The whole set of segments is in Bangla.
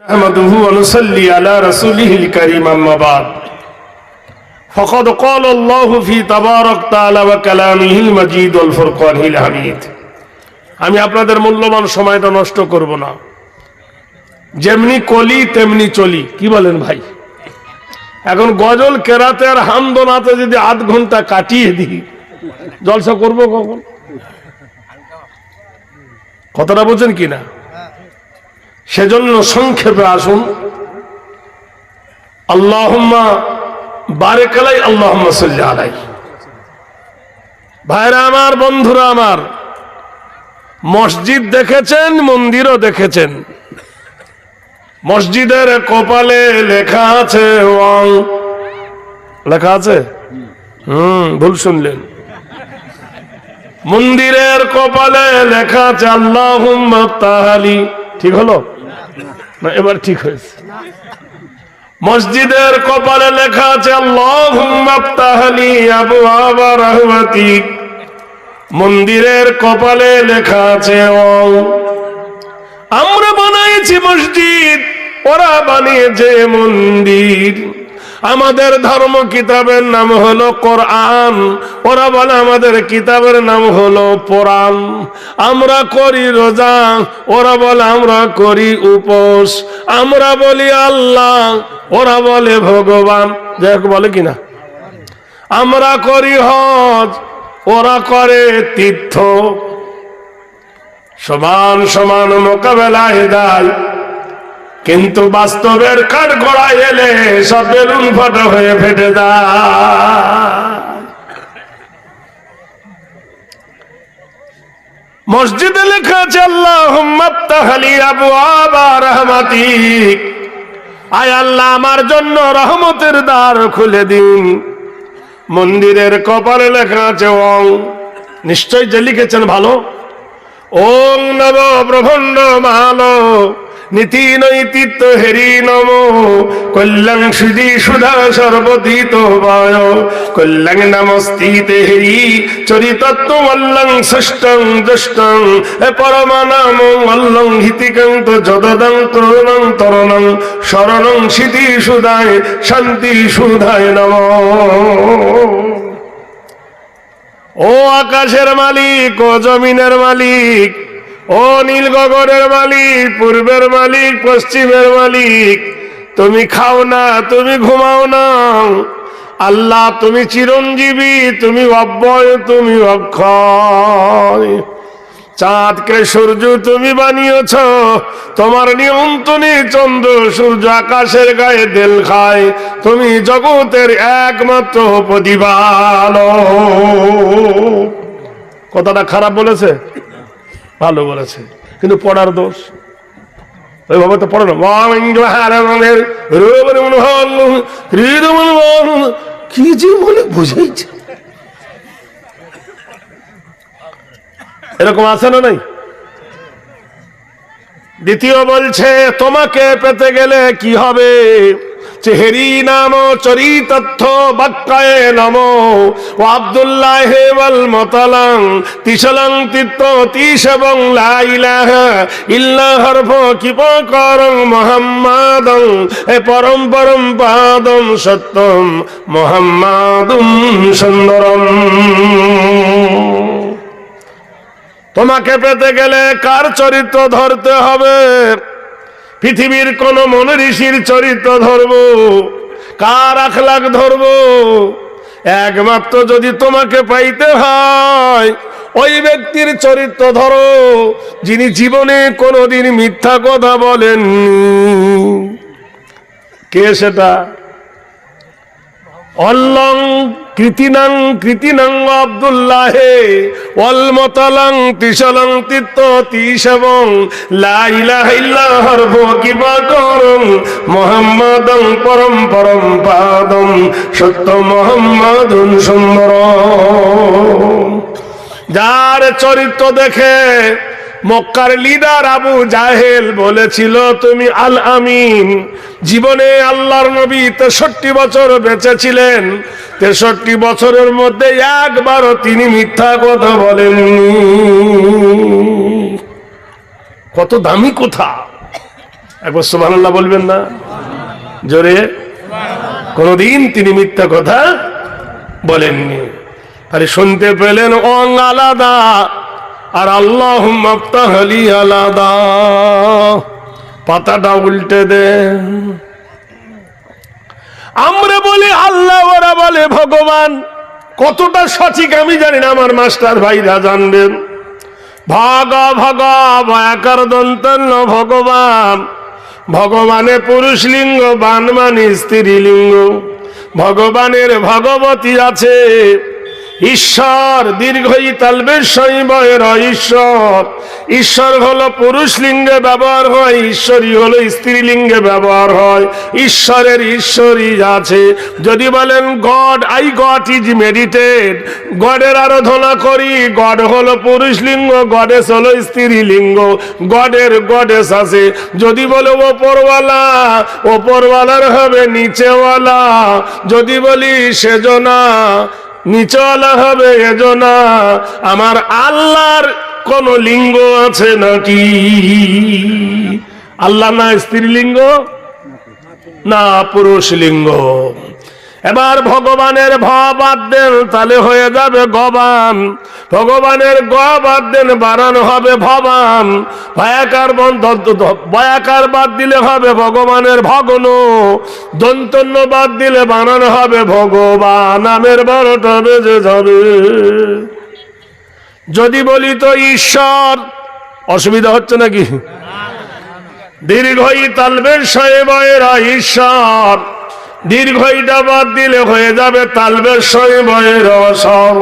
نحمده ونصلي على رسوله الكريم أما بعد فقد قال الله في تبارك تعالى وكلامه المجيد والفرقان الحميد আমি আপনাদের মূল্যবান সময়টা নষ্ট করব না যেমনি কলি তেমনি চলি কি বলেন ভাই এখন গজল কেরাতে আর হামদোনাতে যদি আধ ঘন্টা কাটিয়ে দিই জলসা করব কখন কথাটা বোঝেন কিনা সেজন্য সংক্ষেপে আসুন। আল্লাহম্মা বারেকালাই আল্লাহম্মা সাল্লি আলাই ভাইরা আমার, বন্ধুরা আমার, মসজিদ দেখেছেন, মন্দিরও দেখেছেন। মসজিদের কপালে লেখা আছে ওয়াং লেখা আছে? হুম, ভুল শুনলেন। মন্দিরের কপালে লেখা আছে আল্লাহ তাহালি। ঠিক হলো? না, এবার ঠিক হয়েছে। মসজিদের কপালে লেখা আছে মন্দিরের কপালে লেখা আছে আমরা বানাইছি মসজিদ, ওরা বানিয়েছে মন্দির। আমাদের ধর্ম কিতাবের নাম হলো কোরআন। ওরা বলে আমাদের কিতাবের নাম হলো পুরাণ আমরা করি রোজা, ওরা বলে আমরা করি উপোস। আমরা বলি আল্লাহ, ওরা বলে ভগবান। যাই বলে কিনা? আমরা করি হজ, ওরা করে তীর্থ। সমান সমান মোকাবেলায় দেয়। কিন্তু বাস্তবের কাঠ গড়ায় এলে সব বেলুন ফটো হয়ে ফেটে যায়। মসজিদে লেখা আছে আল্লাহ আবু আবা রহমাতিক। আয় আল্লাহ, আমার জন্য রহমতের দ্বার খুলে দিন। মন্দিরের কপালে লেখা আছে, ওং। নিশ্চয় যে লিখেছেন ভালো। ওং নব প্রভণ্ড মালো। নীতি নৈতিত্ব হেরি নম। কল্যাণ সুধি সুধা সর্বতীত বায় কল্যাণ নমস্তিতে হেরি চরিতত্ব মল্লং ষষ্ঠং দুষ্টং। এ পরমানাম মল্লং হিতিকান্ত যদদং তরুণং তরণং। শরণং সিধি সুধায় শান্তি সুধায় নম। ও আকাশের মালিক ও জমিনের মালিক ও নীল গগনের মালিক, পূর্বের মালিক, পশ্চিমের মালিক, তুমি খাও না, তুমি ঘুমাও না। আল্লাহ, তুমি চিরঞ্জীবী, তুমি অব্যয়, তুমি অক্ষয়। চাঁদকে সূর্য তুমি বানিয়েছ, তোমার নিয়ন্ত্রণে চন্দ্র, সূর্য আকাশের গায়ে দেল খায়, তুমি জগতের একমাত্র প্রতিপাল কথাটা খারাপ বলেছে? ভালো বলেছে। কিন্তু পড়ার দোষ। ওই বাবা তো পড়ে না। কি যে বলে বুঝাইছে। এরকম আছে না নাই? দ্বিতীয় বলছে, তোমাকে পেতে গেলে কি হবে? চেহেরি নাম চরিতথ্য বাক্কায় নম। ও আব্দুল্লাহ হেবল মতলং তিসলং তিত্ত তিস এবং লাইলাহ ইল্লা হরফ কিপ করং মোহাম্মদং। এ পরম পরম পাদম সত্যম মোহাম্মদুম সুন্দরম। তোমাকে পেতে গেলে কার চরিত্র ধরতে হবে? পৃথিবীর কোন মন ঋষির চরিত্র ধরব, কার আখলাখ ধরব? একমাত্র যদি তোমাকে পাইতে হয়, ওই ব্যক্তির চরিত্র ধরো, যিনি জীবনে কোনোদিন মিথ্যা কথা বলেন কে সেটা? অল্লং কৃতিনাং কৃতিনাং আব্দুল্লাহে অলমতলং তিসলং তিত্ত তিস এবং লাইলাহিল্লাহর ভকিবা করং মোহাম্মদং পরম পরম পাদম, সত্য মোহাম্মদুন সুন্দর যার চরিত্র দেখে মক্কার লিডার আবু জাহেল বলেছিল, তুমি আল আমিন জীবনে আল্লাহর নবী তেষট্টি বছর বেঁচে ছিলেন তেষট্টি বছরের মধ্যে একবারও তিনি মিথ্যা কথা বলেন কত দামি কথা। একবার সুবহানাল্লাহ বলবেন না। জোরে। কোনদিন তিনি মিথ্যা কথা বলেননি। তাহলে শুনতে পেলেন অং আলাদা। আর আল্লাহ মাফতাহলি আলাদা পাতাটা উল্টে দে। আমরা বলি, আল্লাহ ওরা বলে, ভগবান, কতটা সঠিক আমি জানি না, আমার মাস্টার ভাইরা জানবেন। ভগ ভগ ভয়াকার দন্তন্য ভগবান, ভগবানে পুরুষ লিঙ্গ বান মানে স্ত্রীলিঙ্গ ভগবানের ভগবতী আছে। ঈশ্বর দীর্ঘই তালবের ঈশ্বর। ঈশ্বর হলো পুরুষ লিঙ্গে ব্যবহার হয় ঈশ্বরী হলো স্ত্রীলিঙ্গে ব্যবহার হয়। ঈশ্বরের ঈশ্বরী আছে। যদি বলেন God I God is meditated গডের আরাধনা করি, গড হলো পুরুষ লিঙ্গ, গডেস হলো স্ত্রী লিঙ্গ, গডের গডেস আছে। যদি বলে, ওপরওয়ালা, ওপরওয়ালার হবে নিচেওয়ালা। যদি বলি সেজনা নিচওয়ালা হবে এজনা আমার আল্লাহর কোন লিঙ্গ আছে নাকি? আল্লাহ না স্ত্রীলিঙ্গ? না পুরুষ লিঙ্গ এবার ভগবানের ভ বাদ দেন তাহলে হয়ে যাবে গবান। ভগবানের গ বাদ দেন বানানো হবে ভবান। ভয়াকার ভয়াকার বাদ দিলে হবে ভগবানের ভগ্ন। দন্তন্য বাদ দিলে বানানো হবে ভগবান। নামের বারোটা বেজে যাবে। যদি বলি তো ঈশ্বর, অসুবিধা হচ্ছে নাকি? দীর্ঘই তালবের শৈবয়েরা ঈশ্বর। দীর্ঘইটা বাদ দিলে হয়ে যাবে তালবের শৈবয়ের সব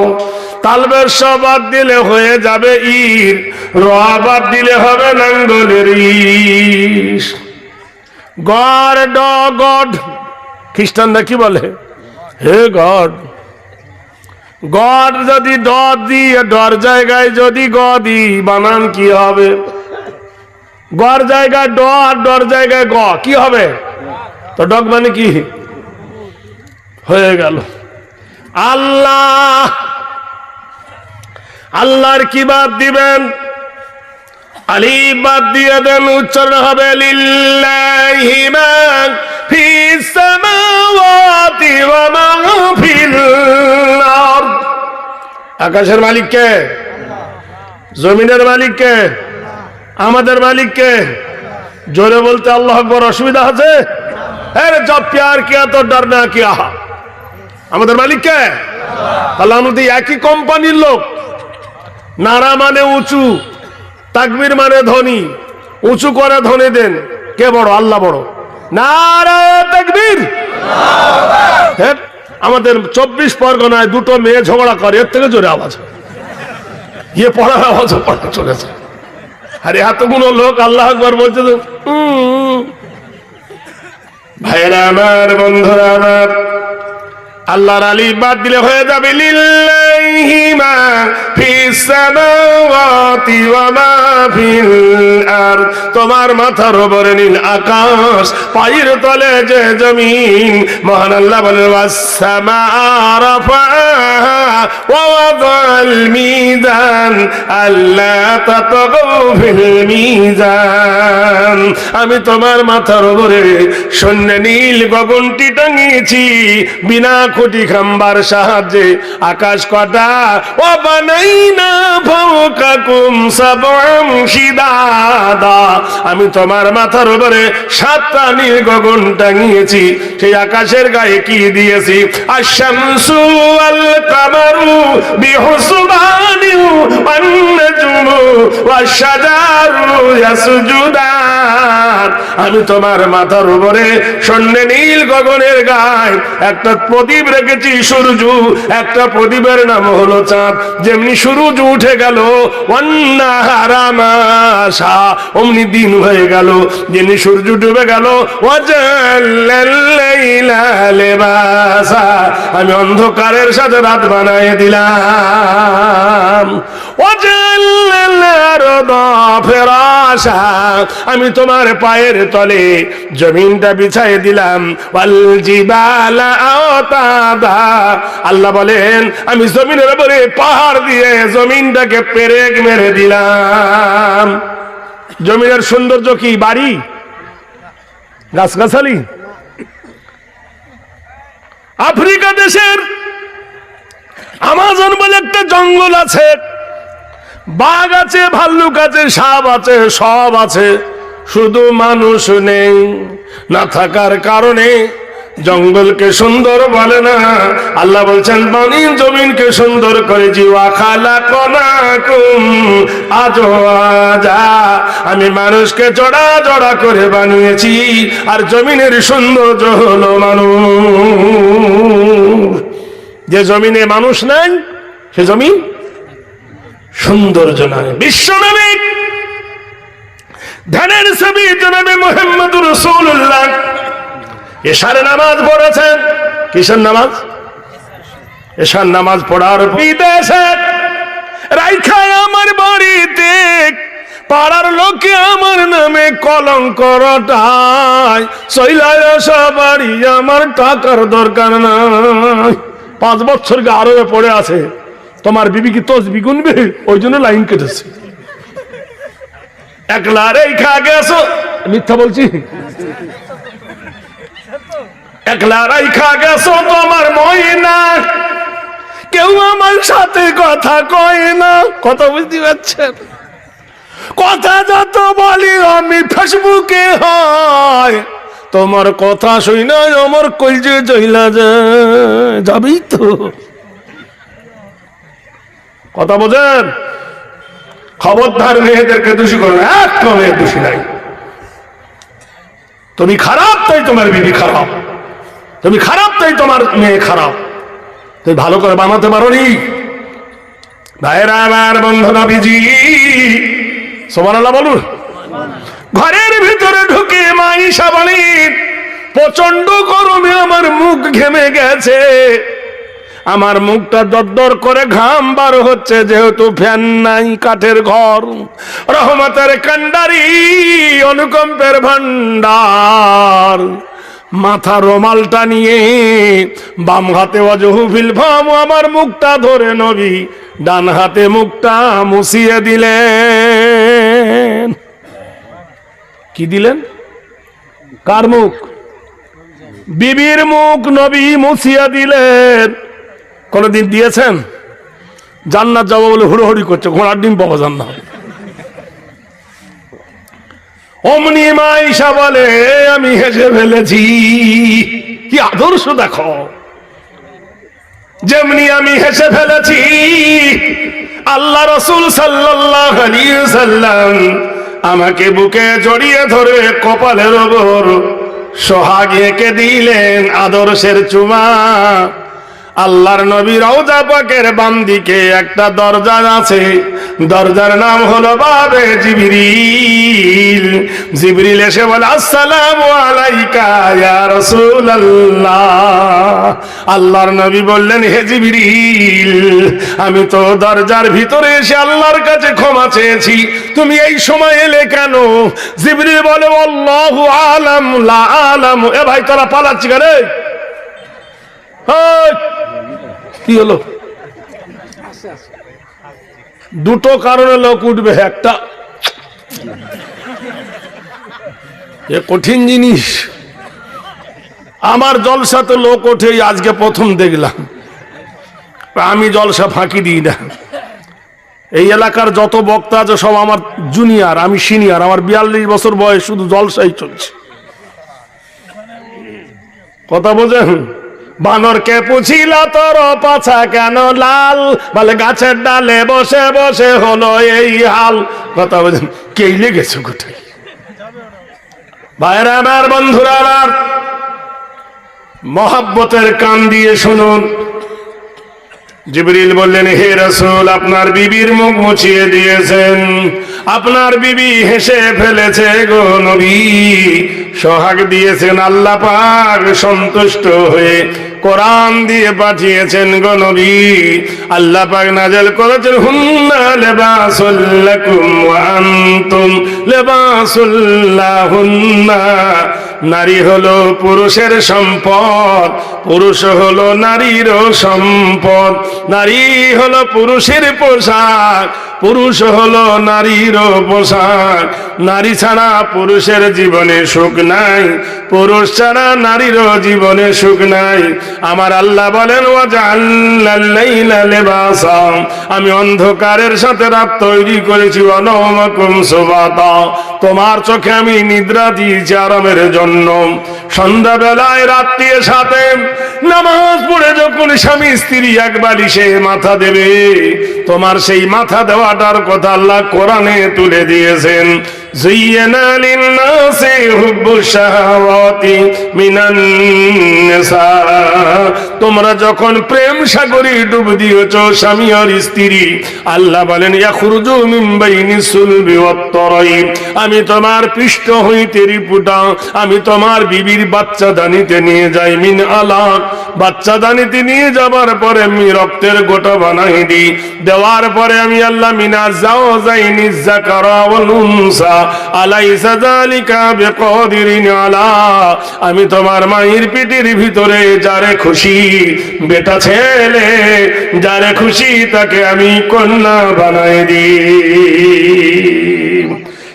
তালবের বাদ দিলে হয়ে যাবে ইর। রোয়া বাদ দিলে হবে নাঙ্গলের ইস। গড ড গড। খ্রিস্টানরা কি বলে? হে গড। গড যদি ড দিয়ে, ডর জায়গায় যদি গ দি বানান কি হবে? গড় জায়গায় ড আর ডর জায়গায় গ, কি হবে? তো ডগ মানে কি? হয়ে গেল। আল্লাহ! আল্লাহর কি বাদ দিবেন? আলি বাদ দিয়ে দেন, উচ্চারণ হবে আকাশের মালিক কে? জমিনের মালিক কে? আমাদের মালিক কে? জোরে বলতে আল্লাহ অসুবিধা আছে? আরে জব প্যার কিয়া তো ডর না কিয়া আমাদের মালিক কে? তাহলে আমাদের একই কোম্পানির লোক। নারা মানে উঁচু, তাকবির মানে ধনী, উঁচু করে ধনী দেন। কে বড়? আল্লাহ বড়। নারা তাকবীর। আমাদের চব্বিশ পরগনায় দুটো মেয়ে ঝগড়া করে, এর থেকে জোরে আওয়াজ। ইয়ে পড়ার আওয়াজ পড়া চলেছে আরে, এতগুলো লোক, আল্লাহ আকবর বলছে। ভাইরা আমার, বন্ধুরা আমার আল্লাহর আলী বাদ দিলে হয়ে যাবে আরদ। তোমার মাথার উপরে নীল আকাশ, পায়ের তলে যে জমিন, মহান আল্লাহ বলে ওয়াসসামা রাফাহা ওয়া ওয়াদাল মিজান, আল্লা তাতগাউ ফিল মিজান। আমি তোমার মাথার উপরে শূন্য নীল গগনটি টাঙিয়েছি, বিনা খুঁটি খাম্বার সাহায্যে আকাশ কটা ও বানাই না আমি তোমার মাথার উপরে সাতটা নীল গগন টাঙিয়েছি, সেই আকাশের গায়ে কি দিয়েছি? আশামসু আল কামারু বিহুসবানি আমি তোমার মাথার উপরে শূন্য নীল গগনের গায়ে একটা প্রদীপ রেখেছি, সূর্য একটা প্রদীপের নাম হলো চাঁদ যেমনি সূর্য উঠে গেল অন্যাহারামাশা অমনি দিন হয়ে গেল যেমনি সূর্য ডুবে গেল। আমি অন্ধকারের সাথে রাত বানায় দিলাম। আমি তোমার পায়ের তলে জমিনটা বিছাই দিলাম। আল্লাহ বলেন, আমি জমিনের উপরে পাহাড় দিয়ে জমিনটাকে পেরেক মেরে দিলাম। জমিনের সৌন্দর্য কি বাড়ি? গাছগাছালি? আফ্রিকা দেশের আমাজন বলে একটা জঙ্গল আছে। বাঘ আছে, ভাল্লুক আছে, সাপ আছে, সব আছে। শুধু মানুষ নেই, না থাকার কারণে জঙ্গলকে সুন্দর বলে না। আল্লাহ বলছেন পানি জমিনকে সুন্দর করে জিওয়া খালা কনাকুম আজা, আমি মানুষকে জড়া জড়া করে বানিয়েছি, আর জমিনের সৌন্দর্য হলো মানুষ। যে জমিনে মানুষ নাই, সে জমিন সৌন্দর্য নয় বিশ্ব নবী। ধ্যানের ছবি জনাবে মোহাম্মদ এশারে নামাজ পড়েছেন। কিসের নামাজ? এশার নামাজ পড়ার বিদেশে রাইখায় আমার বাড়িতে, পাড়ার লোকে আমার নামে কলঙ্ক বাড়ি আমার টাকার দরকার নাই। পাঁচ বছর আরবে পড়ে আছে। তোমার বিবি কি তসবি গুনবে, ওই জন্য লাইন কেটেছে। একলা রেখা গেছো, মিথ্যা বলছি। একলা রেখা গেছো তোমার ময়না, কেউ আমার সাথে কথা কয় না। কথা বুঝতে পারছেন? কথা যত বলি আমি ফেসবুকে হয়। তোমার কথা শুই না আমার কলজে জইলা যায়, যাবেই তো। কথা বোঝেন? খবরদার মেয়েদেরকে দোষী করো না একটা মেয়ে দোষী নাই। তুমি খারাপ, তাই তোমার বিবি খারাপ। তুমি খারাপ, তাই তোমার মেয়ে খারাপ। তুমি ভালো করে বানাতে পারো নি বলুন। ঘরের ভিতরে ঢুকে মাইশা বলি প্রচণ্ড গরমে আমার মুখ ঘেমে গেছে। আমার মুখটা দরদর করে ঘাম বার হচ্ছে, যেহেতু ফ্যান নাই কাঠের ঘর। রহমতের কান্ডারি অনুকম্পের ভান্ডার মাথা রোমালটা নিয়ে বাম হাতে অজহুফিল ভাম আমার মুখটা ধরে নবী, ডান হাতে মুখটা মুছিয়ে দিলেন। কি দিলেন? কার মুখ? বিবির মুখ নবী মুছিয়া দিলেন। কোনদিন দিয়েছেন? জান্নাত যাব বলে হুড়োহুড়ি করছে, ঘোড়ার ডিম পাবো জান্নাত। অমনি মাইশা বলে আমি হেসে ফেলেছি। কি আদর্শ দেখো। যেমনি আমি হেসে ফেলেছি, আল্লাহ রসুল সাল্লাম আমাকে বুকে জড়িয়ে ধরে কপালের ওপর সোহাগ এঁকে দিলেন আদর্শের চুমা। আল্লাহর নবী রওজা পাকের বাম দিকে একটা দরজা আছে। দরজার নাম হলো বাবে জিবরিল। জিবরিল এসে বলে আসসালামু আলাইকা ইয়া রাসূলুল্লাহ। আল্লাহর নবী বললেন হে জিবরিল আমি তো দরজার ভিতরে এসে আল্লাহর কাছে ক্ষমা চেয়েছি। তুমি এই সময় এলে কেন? জিবরিল বলে আল্লাহু আলাম লা আলাম। এ ভাই তোরা পালাচ্ছি রে এই, কি হলো? দুটো কারণে লোক উঠবে, একটা। এ কঠিন জিনিস। আমার জলসা তো লোক ওঠে আজকে প্রথম দেখলাম। আমি জলসা ফাঁকি দিই না। এই এলাকার যত বক্তা আছে, সব আমার জুনিয়র আমি সিনিয়র আমার বিয়াল্লিশ বছর বয়স, শুধু জলসাই চলছে। কথা বোঝেন বানরকে পুছিল, তোর পাছা কেন লাল? বলে গাছের ডালে বসে বসে হলো এই হাল। কথা বলছেন, কে লেগেছে কোথায় ভাইরা আমার বন্ধুরা, আমার মহাব্বতের কান দিয়ে শুনুন। জিবরিল বললেন, হে রসুল, আপনার বিবির মুখ মুছিয়ে দিয়েছেন। আপনার বিবি হেসে ফেলেছে গো নবী। সোহাগ দিয়েছেন, আল্লাহ পাক সন্তুষ্ট হয়ে কোরআন দিয়ে পাঠিয়েছেন গো নবী। আল্লাহ পাক নাজেল করেছেন, হুন্না লেবাসুল লাকুম ওয়া আনতুম লেবাসুল লাহুন্না। নারী হলো পুরুষের সম্পদ পুরুষ হলো নারীরও সম্পদ। নারী হলো পুরুষের পোশাক পুরুষ হলো নারীর পোশাক নারী ছাড়া পুরুষের জীবনে সুখ নাই। পুরুষ ছাড়া নারীর জীবনে সুখ নাই। আমার আল্লাহ বলেন আমি অন্ধকারের সাথে রাত তৈরি করেছি তোমার চোখে আমি নিদ্রা দিয়েছি আরামের জন্য। সন্ধ্যাবেলায় রাত্রির সাথে নামাজ পড়ে যখন স্বামী স্ত্রী এক বালিশে মাথা দেবে, তোমার সেই মাথা দেওয়াটার কথা আল্লাহ কোরআনে তুলে দিয়েছেন। زين للناس حب الشهوات من النساء তোমরা যখন প্রেম সাগরে ডুব দিয়েছ স্বামী আর স্ত্রী আল্লাহ বলেন ইয়াখরুজু মিন বাইনি সুলবি ওয়াত-তরাইব আমি তোমার পৃষ্ঠ হইতে রিপুটা আমি তোমার বিবির বাচ্চা দানিতে নিয়ে যাই মিন আলাক বাচ্চা দানিতে নিয়ে যাবার পরে আমি রক্তের গোটা বানাই দিই দেওয়ার পরে আমি আল্লাহ মিনা যাও যাইনি জাকারা ওয়াল উনসা আলা। আমি তোমার মায়ের পেটের ভিতরে যারে খুশি, বেটা ছেলে, যারে খুশি তাকে আমি কন্যা বানাই দিই।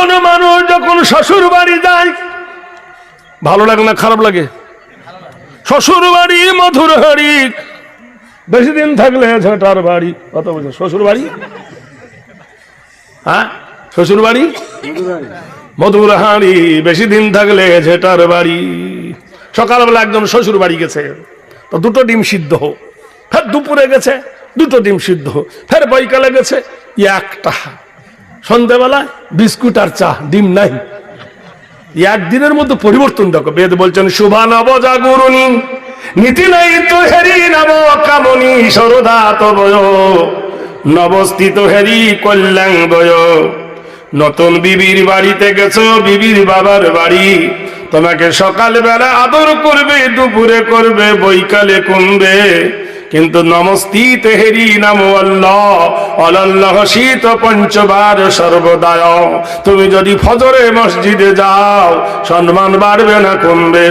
কোন মানুষ যখন শ্বশুর বাড়ি যায়, ভালো লাগে না খারাপ লাগে? শ্বশুর বাড়ি মধুর হাড়ি, বেশি দিন থাকলে ঝেটার বাড়ি। কত বলছে শ্বশুর বাড়ি হ্যাঁ? শ্বশুর বাড়ি মধুর হাড়ি, বেশি দিন থাকলে ঝেটার বাড়ি। সকালবেলা একদম শ্বশুর বাড়ি গেছে, তো দুটো ডিম সিদ্ধ। হোক ফের দুপুরে গেছে, দুটো ডিম সিদ্ধ। ফের বৈকালে গেছে, একটা সন্ধ্যেবেলা বিস্কুট আর চা, ডিম নাই। একদিনের মধ্যে পরিবর্তন দেখো, বেদ বলছেন শুভা নব জাগরণী নীতি নাই তো হেরি নব কামনি সরদা তো বয় নবস্থিত হেরি কল্যাণ বয়। নতুন বিবির বাড়িতে গেছো, বিবির বাবার বাড়ি। তোমাকে সকালবেলা আদর করবে, দুপুরে করবে, বৈকালে কমবে কিন্তু নমস্তি তেহেরি নাম অলাল্লাহ শীত পঞ্চবার সর্বদায়। তুমি যদি ফজরে মসজিদে যাও, সম্মান বাড়বে না কমবে।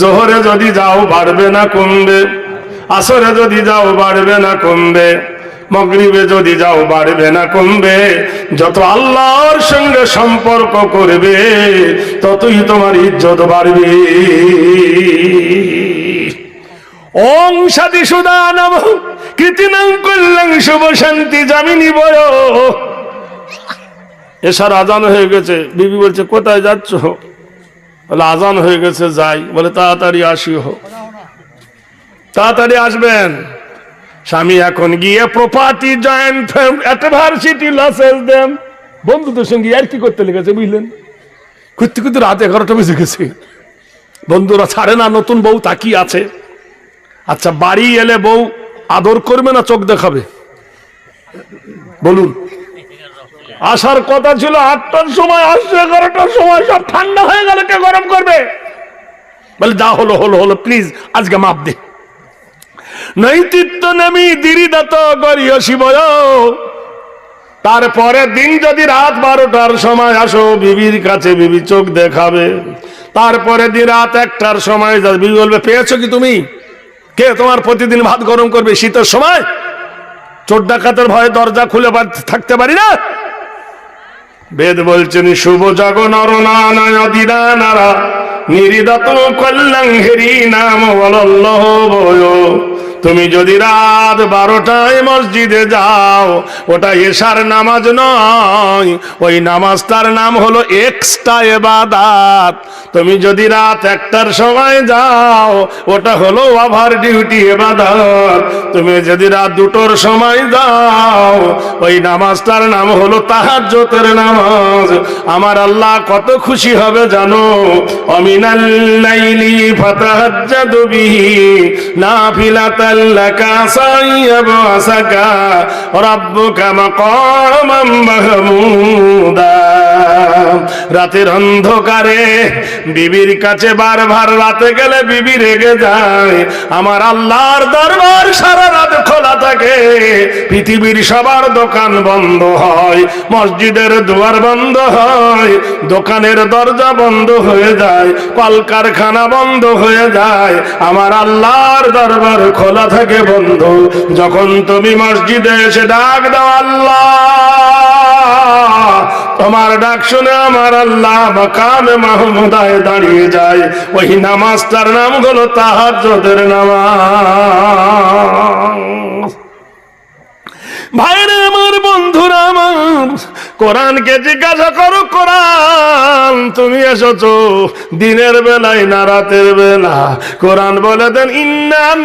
জোহরে যদি যাও, বাড়বে না কমবে। আসরে যদি যাও, বাড়বে না কমবে। মগরিবে যদি যাও, বাড়বে না কমবে। যত আল্লাহর সঙ্গে সম্পর্ক করবে, ততই তোমার ইজ্জত বাড়বে। ওং সাদি সুদা নম, কৃতিনাং কল্যাং শুভ শান্তি জামিনী বয় এসার আজান হয়ে গেছে। বিবি বলছে, কোথায় যাচ্ছ? বলে, আজান হয়ে গেছে, যাই। বলে, তাড়াতাড়ি আসি হো তাড়াতাড়ি আসবেন। স্বামী এখন গিয়ে প্রপার্টি জয়েন্ট অ্যাডভার্সিটি লাসেস দেন। বন্ধুদের সঙ্গে আর কি করতে লেগেছে বুঝলেন? করতে করতে রাত এগারোটা বেজে গেছে। বন্ধুরা ছাড়ে না, নতুন বউ তাকিয়ে আছে। আচ্ছা বাড়ি এলে বউ আদর করবে না চোখ দেখাবে? বলুন। আসার কথা ছিল আটটার সময় আসছে, এগারোটার সময় সব ঠান্ডা হয়ে গেল, কে গরম করবে? বলে, যা হলো হলো হলো প্লিজ আজকে মাপ দে। নৈতিত্ব নামি দিরিদাত করিও শিবয় তারপরে দিন যদি রাত বারোটার সময় আসো, বিবির কাছে বিবি চোখ দেখাবে। তারপরে দিন রাত একটার সময় বিবি বলবে, পেয়েছ কি তুমি? কে তোমার প্রতিদিন ভাত গরম করবে? শীতের সময়? চোর ডাকাতের ভয়ে দরজা খুলে থাকতে পারি না? বেদ বলছেন, শুভ জগ নরনারা নিরিদত কল্যাণ হেরি নাম বলল্লহ তুমি যদি রাত বারোটায় মসজিদে যাও, ওটা এশার নামাজ নয়, ওই নামাজটার নাম হলো এক্সট্রা এবাদাত। তুমি যদি রাত একটার সময় যাও, ওটা হলো ওভার ডিউটি এবাদাত। তুমি যদি রাত দুটোর সময় যাও, ওই নামাজটার নাম হলো তাহাজ্জতের নামাজ। আমার আল্লাহ কত খুশি হবে জানো? অমিনাল্লাইলি ফাতাহাজ্জাদু বিহি নাফিলাতা রাতের অন্ধকারে বিবির কাছে বারবার রাতে গেলে বিবি রেগে যায়। আমার আল্লাহর দরবার সারা রাত খোলা থাকে। পৃথিবীর সবার দোকান বন্ধ হয়, মসজিদের দুয়ার বন্ধ হয়, দোকানের দরজা বন্ধ হয়ে যায়, কলকারখানা বন্ধ হয়ে যায়। আমার আল্লাহর দরবার খোলা থাকে বন্ধু, যখন তুমি মসজিদে এসে ডাক দাও আল্লাহ, তোমার ডাক শুনে আমার আল্লাহ মাকামে মাহমুদায় দাঁড়িয়ে যায়। ওই নামাজটার নাম হলো তাহাজ্জুদের নামাজ। ভাইরে আমার বন্ধুরা আমার, কোরআনকে জিজ্ঞাসা করো, কোরআন, তুমি এসেছ দিনের বেলায় না রাতের বেলা? কোরআন বলে দেন ইন্নান